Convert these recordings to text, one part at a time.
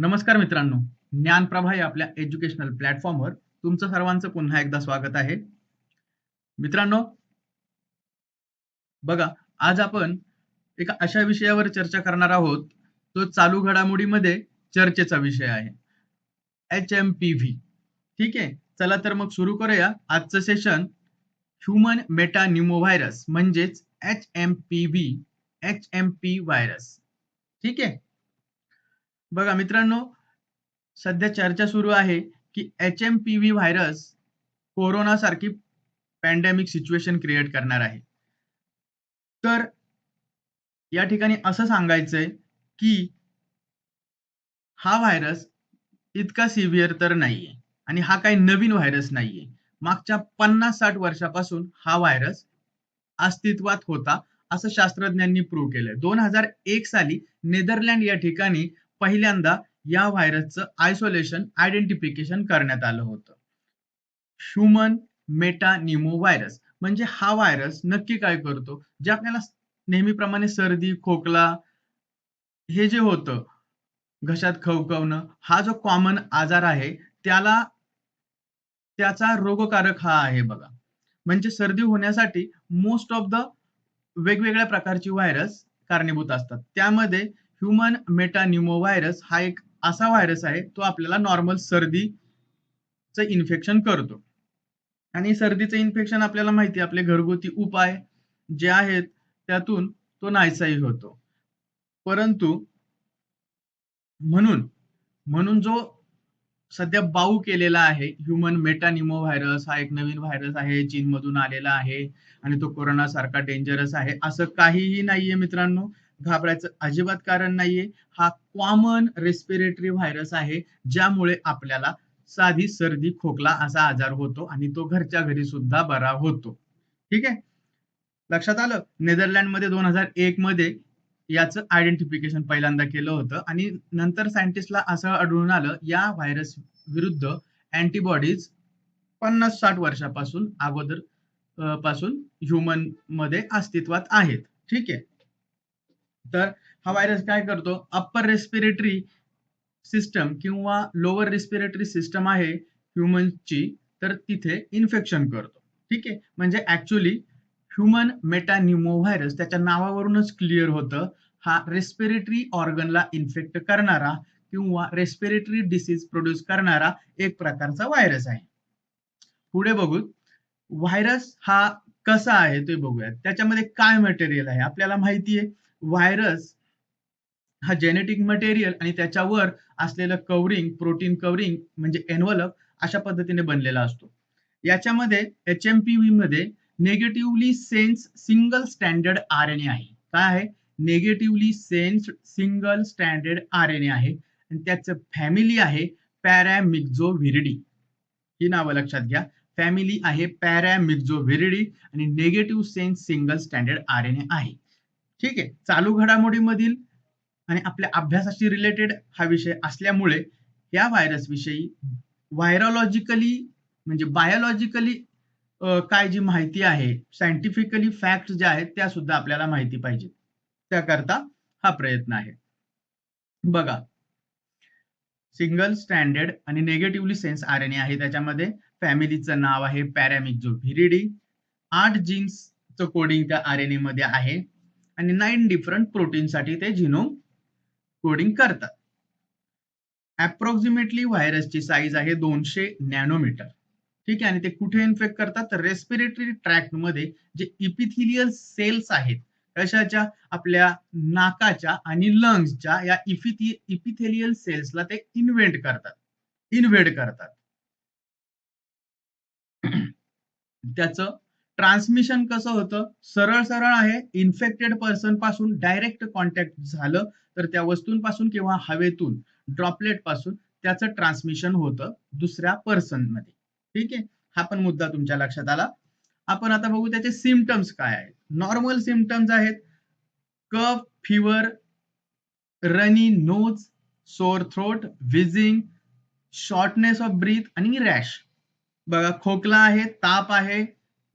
नमस्कार मित्रांनो ज्ञानप्रभा या आपल्या एज्युकेशनल प्लॅटफॉर्मवर तुमचं सर्वांचं पुन्हा एकदा स्वागत आहे. मित्रांनो बघा आज आपण एका अशा विषयावर चर्चा करणार आहोत तो चालू घडामोडीमध्ये चर्चेचा विषय आहे. एच एम पी व्ही ठीक आहे? चला तर मग सुरू करूया. आजचं सेशन ह्युमन मेटा न्यूमोव्हायरस म्हणजेच H M P V H M P virus ठीक आहे? बघा मित्रांनो सध्या चर्चा सुरू आहे की H M P V virus corona सारखी पॅन्डेमिक सिच्युएशन क्रिएट करणार आहे. तर या ठिकाणी असं सांगायचंय की हा व्हायरस इतका सिव्हिअर तर नाहीये आणि हा काही नवीन व्हायरस नाहीये. मागच्या पन्नास साठ वर्षापासून हा व्हायरस अस्तित्वात होता असं शास्त्रज्ञांनी प्रूव्ह केलंय. दोन हजार एक साली नेदरलँड या ठिकाणी पहिल्यांदा या व्हायरसचं आयसोलेशन आयडेंटिफिकेशन करण्यात आलं होतं. ह्युमन मेटानिमो व्हायरस म्हणजे हा व्हायरस नक्की काय करतो? जे आपल्याला नेहमीप्रमाणे सर्दी खोकला हे जे होतं घशात खवखवणं हा जो कॉमन आजार आहे त्याला त्याचा रोगकारक हा आहे बघा. म्हणजे सर्दी होण्यासाठी मोस्ट ऑफ द वेगवेगळ्या प्रकारची व्हायरस कारणीभूत असतात. त्यामध्ये ह्युमन मेटान्युमो व्हायरस हा एक असा व्हायरस आहे तो आपल्याला नॉर्मल सर्दीचं इन्फेक्शन करतो. आणि सर्दीचं इन्फेक्शन आपल्याला माहिती आपले घरगुती उपाय जे आहेत त्यातून तो नाहीसाही होतो. परंतु म्हणून म्हणून जो सध्या बाऊ केलेला आहे ह्युमन मेटानिमो व्हायरस हा एक नवीन व्हायरस आहे चीनमधून आलेला आहे आणि तो कोरोना सारखा डेंजरस आहे असं काहीही नाहीये मित्रांनो. घाबरायचं अजिबात कारण नाहीये. हा कॉमन रेस्पिरेटरी व्हायरस आहे ज्यामुळे आपल्याला साधी सर्दी खोकला असा आजार होतो आणि तो घरच्या घरी सुद्धा बरा होतो. ठीक आहे? लक्षात आलं? नेदरलँडमध्ये दोन हजार एक मध्ये याचं आयडेंटिफिकेशन पहिल्यांदा केलं होतं आणि नंतर सायंटिस्टला असं आढळून आलं या व्हायरस विरुद्ध अँटीबॉडीज पन्नास साठ वर्षापासून अगोदरपासून ह्युमनमध्ये अस्तित्वात आहेत. ठीक आहे? तर हा व्हायरस काय करतो? अप्पर रेस्पिरेटरी सिस्टम किंवा लोअर रेस्पिरेटरी सिस्टम आहे ह्युमनची तर तिथे इन्फेक्शन करतो. ठीक आहे? म्हणजे ऍक्च्युली ह्युमन मेटान्युमो व्हायरस त्याच्या नावावरूनच क्लिअर होतं हा रेस्पिरेटरी ऑर्गनला इन्फेक्ट करणारा किंवा रेस्पिरेटरी डिसीज प्रोड्यूस करणारा एक प्रकारचा व्हायरस आहे. पुढे बघू. व्हायरस हा कसा आहे ते बघूयात. त्याच्यामध्ये काय मटेरियल आहे? आपल्याला माहिती आहे व्हायरस हा जेनेटिक मटेरियल आणि त्याच्यावर असलेलं कवरिंग प्रोटीन कवरिंग म्हणजे एनवलप अशा पद्धतीने बनलेला असतो. याच्यामध्ये एच एम पी व्ही मध्ये negatively sense single standard R N A आहे. काय आहे? Negatively sense single standard R N A आहे. आणि त्याचं फॅमिली आहे पॅरामिक्झो व्हिरिडी ही नावं लक्षात घ्या. फॅमिली आहे पॅरामिक्झो व्हिरिडी आणि negative sense single standard R N A आहे. ठीक आहे? चालू घडामोडीमधील आणि आपल्या अभ्यासाशी रिलेटेड हा विषय असल्यामुळे या व्हायरस विषयी व्हायरोलॉजिकली म्हणजे बायोलॉजिकली काय जी माहिती आहे सायंटिफिकली फॅक्ट ज्या आहेत त्या सुद्धा आपल्याला माहिती पाहिजे त्याकरता हा प्रयत्न आहे. बघा. सिंगल स्टँडर्ड आणि negatively sense R N A आहे त्याच्यामध्ये. फॅमिलीचं नाव आहे पॅरामिक्झो व्हिरिडी आठ जीन्सचं कोडिंग त्या आर एन ए मध्ये आहे. आणि नाईन डिफरंट प्रोटीनसाठी ते जिनोम कोडिंग करतात. अप्रॉक्सिमेटली व्हायरसची साईज आहे दोनशे नॅनोमीटर ठीक आहे? आणि ते कुठे इन्फेक्ट करतात? तर रेस्पिरेटरी ट्रॅक्टमध्ये जे इपिथिलियल सेल्स आहेत कशाच्या? आपल्या नाकाच्या आणि लंग्सच्या या इफिथि इपिथेलियल सेल्सला ते इन्व्हेंट करतात. इन्व्हेड करतात. त्याचं ट्रान्समिशन कसं होतं? सरळ सरळ आहे. इन्फेक्टेड पर्सनपासून डायरेक्ट कॉन्टॅक्ट झालं तर त्या वस्तूंपासून किंवा हवेतून ड्रॉपलेटपासून त्याचं ट्रान्समिशन होतं दुसऱ्या पर्सनमध्ये. ठीक आहे? हा पण मुद्दा तुमच्या लक्षात आला. आपण आता बघू त्याचे सिमटम्स काय आहेत. नॉर्मल सिमटम्स आहेत. Cough fever runny nose sore throat wheezing shortness of breath आणि रॅश बघा खोकला आहे ताप आहे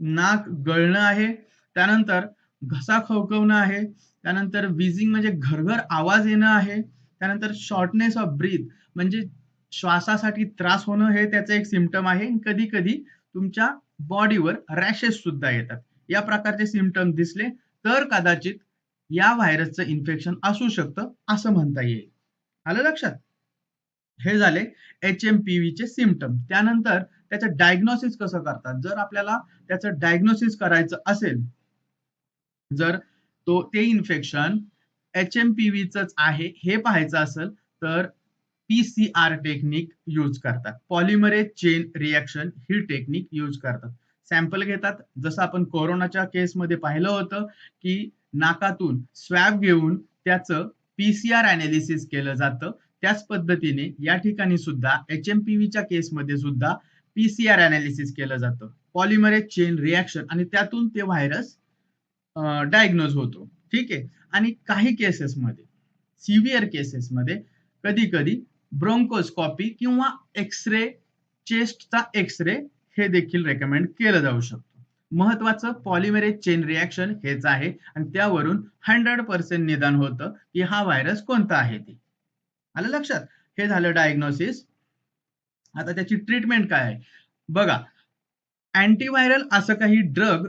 नाक गळणं आहे. त्यानंतर घसा खवखवणं आहे. त्यानंतर विझिंग म्हणजे घरघर आवाज येणं आहे. त्यानंतर शॉर्टनेस ऑफ ब्रीथ म्हणजे श्वासासाठी त्रास होणं हे त्याचं एक सिमटम आहे. कधी कधी तुमच्या बॉडीवर रॅशेस सुद्धा येतात. या प्रकारचे सिमटम दिसले तर कदाचित या व्हायरसचं इन्फेक्शन असू शकतं असं म्हणता येईल. आलं लक्षात? हे झाले एच एम पी व्हीचे सिम्पटम त्यानंतर त्याचं डायग्नोसिस कसं करतात? जर आपल्याला त्याचं डायग्नोसिस करायचं असेल जर तो ते इन्फेक्शन एच एम पी व्हीच आहे हे पाहायचं असेल तर पीसीआर टेक्निक यूज करतात. पॉलिमरेज चेन रिॲक्शन ही टेक्निक यूज करतात. सॅम्पल घेतात. जसं आपण कोरोनाच्या केसमध्ये पाहिलं होतं की नाकातून स्वॅब घेऊन त्याचं पीसीआर अनालिसिस केलं जातं. त्याच पद्धतीने या ठिकाणी सुद्धा एच एम पी व्हीच्या केसमध्ये सुद्धा पीसीआर अनालिसिस केलं जातं. पॉलिमरेज चेन रिॲक्शन आणि त्यातून ते व्हायरस डायग्नोज होतो. ठीक आहे? आणि काही केसेसमध्ये सिव्हिअर केसेसमध्ये कधी कधी ब्रोंकोस्कॉपी किंवा एक्सरे चेस्टचा एक्सरे हे देखील रेकमेंड केलं जाऊ शकतो. महत्वाचं पॉलिमेरेज चेन रिॲक्शन हेच आहे आणि त्यावरून हंड्रेड पर्सेंट निदान होतं की हा व्हायरस कोणता आहे ते. आलं लक्षात? हे झालं डायग्नोसिस आता त्याची ट्रीटमेंट काय आहे? बघा अँटीव्हायरल असं काही ड्रग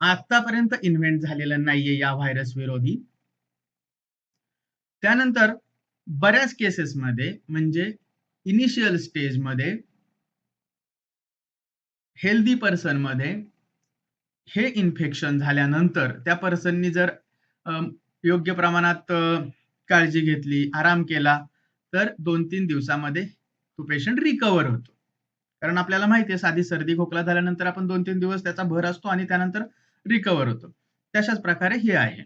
आतापर्यंत इन्व्हेंट झालेलं नाहीये या व्हायरस विरोधी. त्यानंतर बऱ्याच केसेसमध्ये म्हणजे इनिशियल स्टेजमध्ये हेल्दी पर्सनमध्ये हे इन्फेक्शन झाल्यानंतर त्या पर्सननी जर योग्य प्रमाणात काळजी घेतली आराम केला तर दोन तीन दिवसामध्ये तो पेशंट रिकवर होतो. कारण आपल्याला माहिती आहे साधी सर्दी खोकला झाल्यानंतर आपण दोन तीन दिवस त्याचा भर असतो आणि त्यानंतर रिकवर होतो. तशाच प्रकारे हे आहे.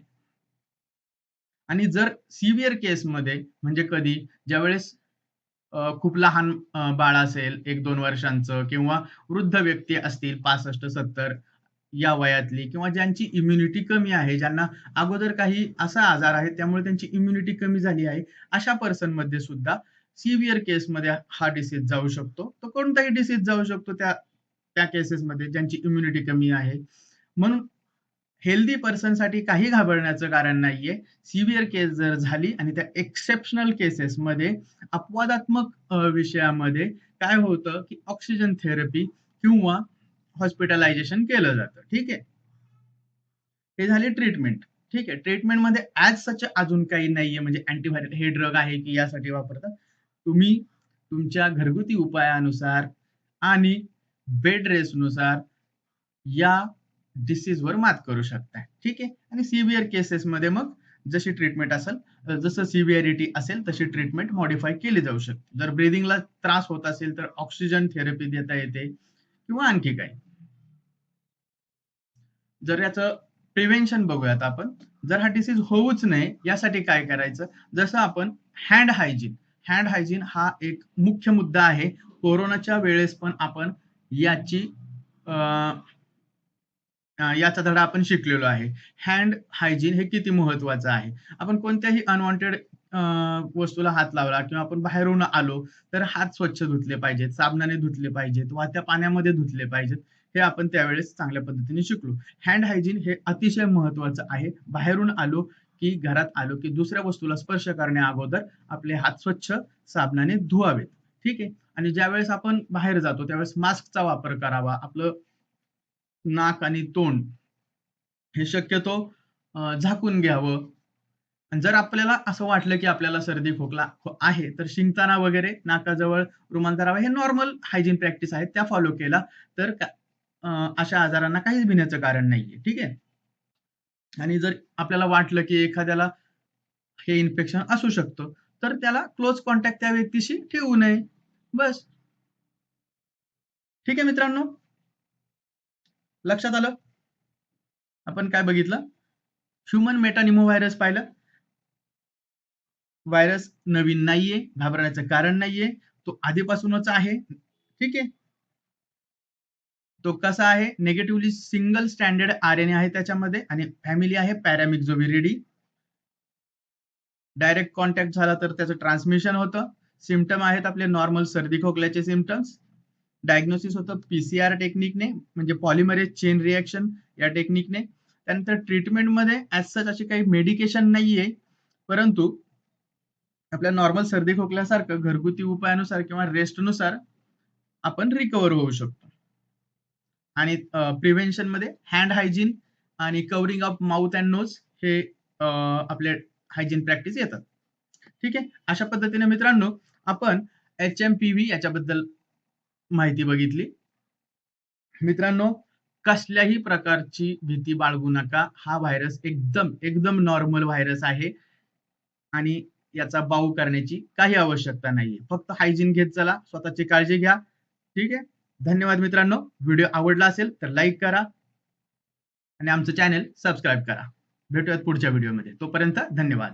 आणि जर सिव्हिअर केसमध्ये म्हणजे कधी ज्यावेळेस खूप लहान बाळ असेल एक दोन वर्षांचं किंवा वृद्ध व्यक्ती असतील पासष्ट सत्तर या वयातली किंवा ज्यांची इम्युनिटी कमी आहे ज्यांना अगोदर काही असा आजार आहे त्यामुळे त्यांची इम्युनिटी कमी झाली आहे अशा पर्सनमध्ये सुद्धा सिव्हिअर केसमध्ये हा डिसीज जाऊ शकतो. तो कोणताही डिसीज जाऊ शकतो त्या त्या केसेसमध्ये ज्यांची इम्युनिटी कमी आहे. म्हणून हेल्दी पर्सनसाठी काही घाबरण्याचं कारण नाहीये. सिव्हिअर केस जर झाली आणि त्या एक्सेप्शनल केसेसमध्ये अपवादात्मक विषयामध्ये काय होतं की ऑक्सिजन थेरपी किंवा हॉस्पिटलायझेशन केलं जातं. ठीक आहे? हे झाले ट्रीटमेंट ठीक आहे? ट्रीटमेंटमध्ये ऍज सच अजून काही नाहीये. म्हणजे अँटीव्हायरल हे ड्रग आहे की यासाठी वापरतात. तुम्ही तुमच्या घरगुती उपायानुसार आणि बेड रेस्टनुसार या डिसीजवर मात करू शकता ठीक आहे? आणि सिव्हिअर केसेसमध्ये मग जशी ट्रीटमेंट असेल जसं सिव्हिअरिटी असेल तशी ट्रीटमेंट मॉडिफाय केली जाऊ शकते. जर ब्रिदिंगला त्रास होत असेल तर ऑक्सिजन थेरपी देता येते. किंवा आणखी काय जर याचं प्रिव्हेन्शन बघूयात आपण. जर हा डिसीज होऊच नये यासाठी काय करायचं? जसं आपण हँड हायजीन हँड हायजीन हा एक मुख्य मुद्दा आहे. कोरोनाच्या वेळेस पण आपण याची याचा धडा आपण शिकलेलो आहे. हँड हायजीन हे किती महत्वाचं आहे? आपण कोणत्याही अनवॉन्टेड वस्तूला हात लावला किंवा आपण बाहेरून आलो तर हात स्वच्छ धुतले पाहिजेत साबणाने धुतले पाहिजेत वाहत्या पाण्यामध्ये धुतले पाहिजेत हे आपण त्यावेळेस चांगल्या पद्धतीने शिकलो. हँड हायजीन हे अतिशय महत्वाचं आहे. बाहेरून आलो की घरात आलो की दुसऱ्या वस्तूला स्पर्श करण्या अगोदर आपले हात स्वच्छ साबणाने धुवावेत. ठीक आहे? आणि ज्यावेळेस आपण बाहेर जातो त्यावेळेस मास्कचा वापर करावा. आपलं नाक आणि तोंड हे शक्यतो झाकून घ्यावं. जर आपल्याला असं वाटलं की आपल्याला सर्दी खोकला आहे तर शिंकताना वगैरे नाकाजवळ रुमाल धरावा हे नॉर्मल हायजीन प्रॅक्टिस आहेत त्या फॉलो केला तर अशा आजारांना काहीच भिण्याचं कारण नाहीये ठीक आहे? आणि जर आपल्याला वाटलं की एखाद्याला हे इन्फेक्शन असू शकतं तर त्याला क्लोज कॉन्टॅक्ट त्या व्यक्तीशी ठेवू नये बस. ठीक आहे मित्रांनो? लक्षात आलं? आपण काय बघितलं? ह्युमन मेटानिमो व्हायरस पाहिलं? व्हायरस नवीन नाहीये घाबरण्याचं कारण नाहीये. तो आधीपासूनच आहे. ठीक? आहे तो कसा आहे? Negatively single standard R N A आहे त्याच्यामध्ये आणि फॅमिली आहे पॅरामिक्झोविरिडी डायरेक्ट कॉन्टॅक्ट झाला तर त्याचं ट्रान्समिशन होतं. सिमटम आहेत आपले नॉर्मल सर्दी खोकल्याचे सिमटम्स डायग्नोसिस होतं पीसीआर टेक्निकने म्हणजे पॉलिमरेज चेन रिॲक्शन या टेक्निकने त्यानंतर ट्रीटमेंटमध्ये ऍज सच अशी काही मेडिकेशन नाहीये. परंतु आपल्या नॉर्मल सर्दी खोकल्यासारखं घरगुती उपायानुसार किंवा रेस्टनुसार आपण रिकवर होऊ शकतो. आणि प्रिव्हेन्शनमध्ये हँड हायजीन आणि covering of mouth and nose हे आपले हायजीन प्रॅक्टिस येतात. ठीक आहे? अशा पद्धतीने मित्रांनो आपण एच एम पी व्ही याच्याबद्दल माहिती बघितली. मित्रांनो कसल्याही प्रकारची भीती बाळगू नका. हा व्हायरस एकदम एकदम नॉर्मल व्हायरस आहे. आणि याचा बाऊ करण्याची काही आवश्यकता नाहीये. फक्त हायजीन घेत चला स्वतःची काळजी घ्या. ठीक आहे? धन्यवाद मित्रांनो. व्हिडिओ आवडला असेल तर लाईक करा. आणि आमचं चॅनल सबस्क्राईब करा. भेटूयात पुढच्या व्हिडिओमध्ये तोपर्यंत धन्यवाद.